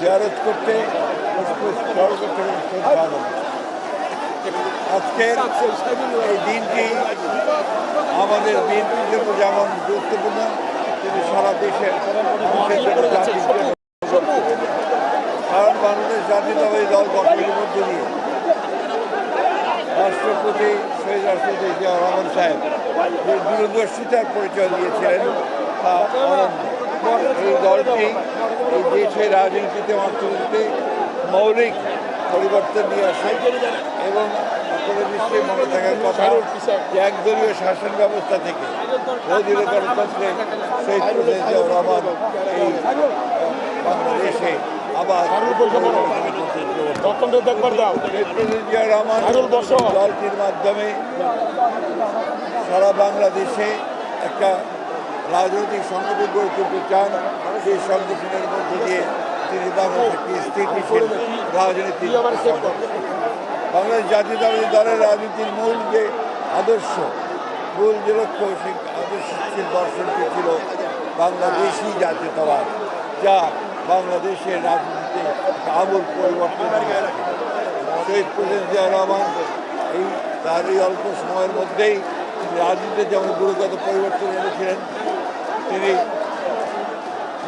জিয়ারত করতে। আজকের এই দিনটি আমাদের বিএনপির জন্য যেমন গুরুত্বপূর্ণ তিনি সারা দেশের মানুষের জন্য জাতির জন্য গুরুত্বপূর্ণ। কারণ বাংলাদেশ জাতীয়তাবাদী দল গঠনের মধ্য দিয়ে। রাষ্ট্রপতি শহীদ রাষ্ট্রপতি জিয়া রহমান সাহেব যে দূরদর্শিতার পরিচয় দিয়েছিলেন, তা এই দলটি এই দেশের রাজনীতিতে, অর্থনীতিতে মৌলিক পরিবর্তন নিয়ে আসে এবং আপনাদের নিশ্চয়ই মনে থাকার কথা, যে একদলীয় শাসন ব্যবস্থা থেকে বহুদলীয় গণতন্ত্রে জিয়া রহমান এই বাংলাদেশে আবার রতনটা দেখবার দাও। জিয়া রহমান দলটির মাধ্যমে সারা বাংলাদেশে একটা রাজনৈতিক সংগঠন গড়ে তুলতে চান সেই সংগঠনের মধ্যে দিয়ে তিনি বাংলাদেশকে স্থিতিশীল রাজনীতি বাংলাদেশ জাতীয়তাবাদী দলের রাজনীতির মূল যে আদর্শ মূল যে লক্ষ্য সেই আদর্শশীল দর্শনটি ছিল বাংলাদেশি জাতীয়তাবাদ। যা বাংলাদেশের রাজনীতিতে আমূল পরিবর্তন। শহীদ প্রেসিডেন্ট জিয়া রহমান এই তার এই অল্প সময়ের মধ্যেই রাজনীতিতে যেমন গুরুগত পরিবর্তন এনেছিলেন, তিনি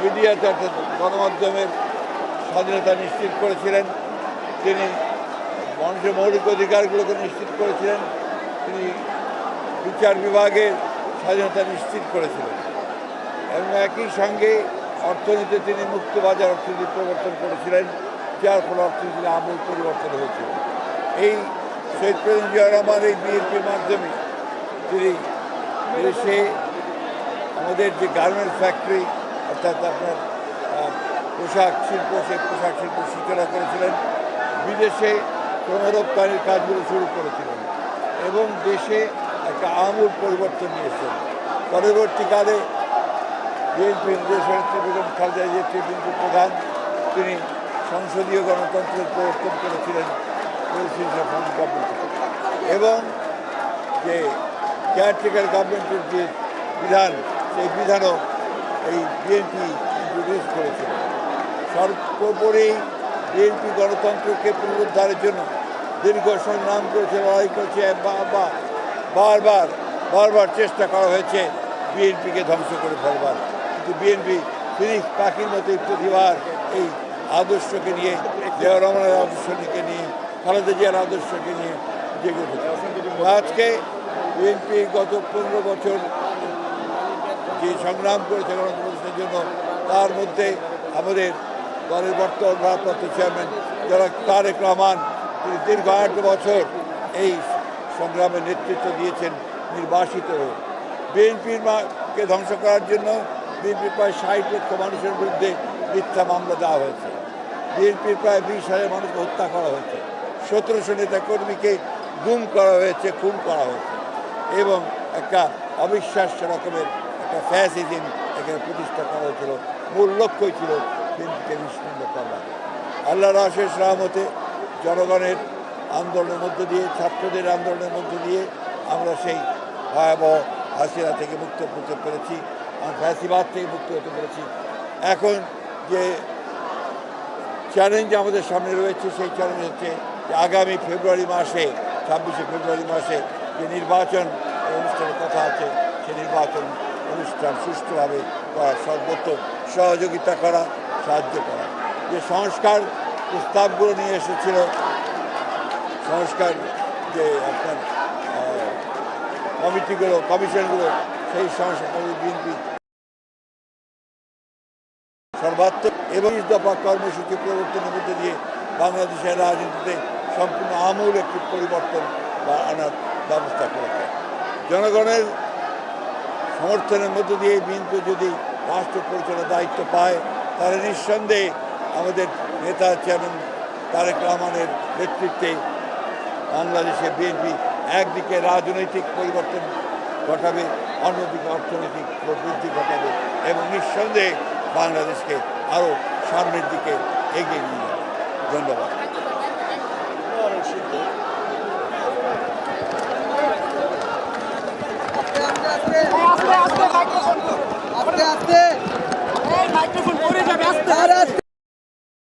মিডিয়াতে অর্থাৎ গণমাধ্যমের স্বাধীনতা নিশ্চিত করেছিলেন, তিনি মানুষের মৌলিক অধিকারগুলোকে নিশ্চিত করেছিলেন, তিনি বিচার বিভাগের স্বাধীনতা নিশ্চিত করেছিলেন এবং একই সঙ্গে অর্থনীতিতে তিনি মুক্তবাজার অর্থনীতি প্রবর্তন করেছিলেন, যার ফলে অর্থনীতির আমূল পরিবর্তন হয়েছিল। এই শহীদ প্রেসিডেন্ট জিয়া রহমান, এই বিএনপির মাধ্যমে তিনি দেশে আমাদের যে গার্মেন্টস ফ্যাক্টরি অর্থাৎ আপনার পোশাক শিল্প সেই পোশাক শিল্প সূচনা করেছিলেন, বিদেশে ক্রমরপ্তানির কাজগুলো শুরু করেছিলেন এবং দেশে একটা আমূল পরিবর্তন নিয়েছেন। পরবর্তীকালে বিএনপি দেশনেত্রী বেগম খালেদা জিয়া বিএনপির প্রধান, তিনি সংসদীয় গণতন্ত্রের প্রবর্তন করেছিলেন এবং যে কেয়ারটেকার গভর্নমেন্টের যে বিধান, সেই বিধানও এই বিএনপি ইন্ট্রোডিউস করেছিল সর্বোপরি বিএনপি গণতন্ত্রকে পুনরুদ্ধারের জন্য দীর্ঘ সংগ্রাম করেছে, লড়াই করেছে বারবার বারবার চেষ্টা করা হয়েছে বিএনপিকে ধ্বংস করে ফেলবার। কিন্তু বিএনপি ফিনিক্স পাখির মতোই প্রতিবার এই আদর্শকে নিয়ে, জিয়া রহমানের আদর্শকে নিয়ে, খালেদা জিয়ার আদর্শকে নিয়ে জেগে আজকে বিএনপি গত পনেরো বছর যে সংগ্রাম করেছে গণতন্ত্রের জন্য, তার মধ্যে আমাদের দলের বর্তমান ভারপ্রাপ্ত চেয়ারম্যান যারা তারেক রহমান, তিনি দীর্ঘ আট বছর এই সংগ্রামে নেতৃত্ব দিয়েছেন নির্বাসিত হয়ে। বিএনপির মাকে ধ্বংস করার জন্য বিএনপির প্রায় ষাট লক্ষ মানুষের বিরুদ্ধে মিথ্যা মামলা দেওয়া হয়েছে। বিএনপির প্রায় বিশ হাজার মানুষকে হত্যা করা হয়েছে। সতেরোশো নেতা কর্মীকে গুম করা হয়েছে, খুন করা হয়েছে এবং একটা অবিশ্বাস্য রকমের একটা ফ্যাসিজম এখানে প্রতিষ্ঠা করা হয়েছিল। মূল লক্ষ্যই ছিল বিএনপিকে নিষ্পন্ন করা। আল্লাহর আশেষ রহমতে জনগণের আন্দোলনের মধ্য দিয়ে, ছাত্রদের আন্দোলনের মধ্য দিয়ে আমরা সেই ভয়াবহ হাসিরা থেকে মুক্ত করতে পেরেছি। ফ্যাসিবাদ থেকে মুক্ত হতে পেরেছি এখন যে চ্যালেঞ্জ আমাদের সামনে রয়েছে, সেই চ্যালেঞ্জ হচ্ছে যে আগামী ফেব্রুয়ারি মাসে, ছাব্বিশে ফেব্রুয়ারি মাসে যে নির্বাচন অনুষ্ঠানের কথা আছে, সেই নির্বাচন অনুষ্ঠান সুষ্ঠুভাবে করার সর্বত্র সহযোগিতা করা, সাহায্য করা। যে সংস্কার প্রস্তাবগুলো নিয়ে এসেছিল, সংস্কার যে আপনার কমিটিগুলো, কমিশনগুলো সেই সংস্কার বিএনপি সর্বাত্মক এবং দফা কর্মসূচি প্রবর্তনের মধ্যে দিয়ে বাংলাদেশের রাজনীতিতে সম্পূর্ণ আমূল একটি পরিবর্তন বা আনার ব্যবস্থা করেছে। জনগণের সমর্থনের মধ্য দিয়ে বিএনপি যদি রাষ্ট্র পরিচালনার দায়িত্ব পায়, তাহলে নিঃসন্দেহে আমাদের নেতা চেয়ারম্যান তারেক রহমানের নেতৃত্বে বাংলাদেশে বিএনপি একদিকে রাজনৈতিক পরিবর্তন ঘটাবে অন্যদিকে অর্থনৈতিক প্রবৃদ্ধি ঘটাবে এবং নিঃসন্দেহে বাংলাদেশকে আরও সামনের দিকে এগিয়ে নিয়ে যাবে। ধন্যবাদ। আস্তে আস্তে মাইক্রোফোন পড়ে যাবে আস্তে। আস্তে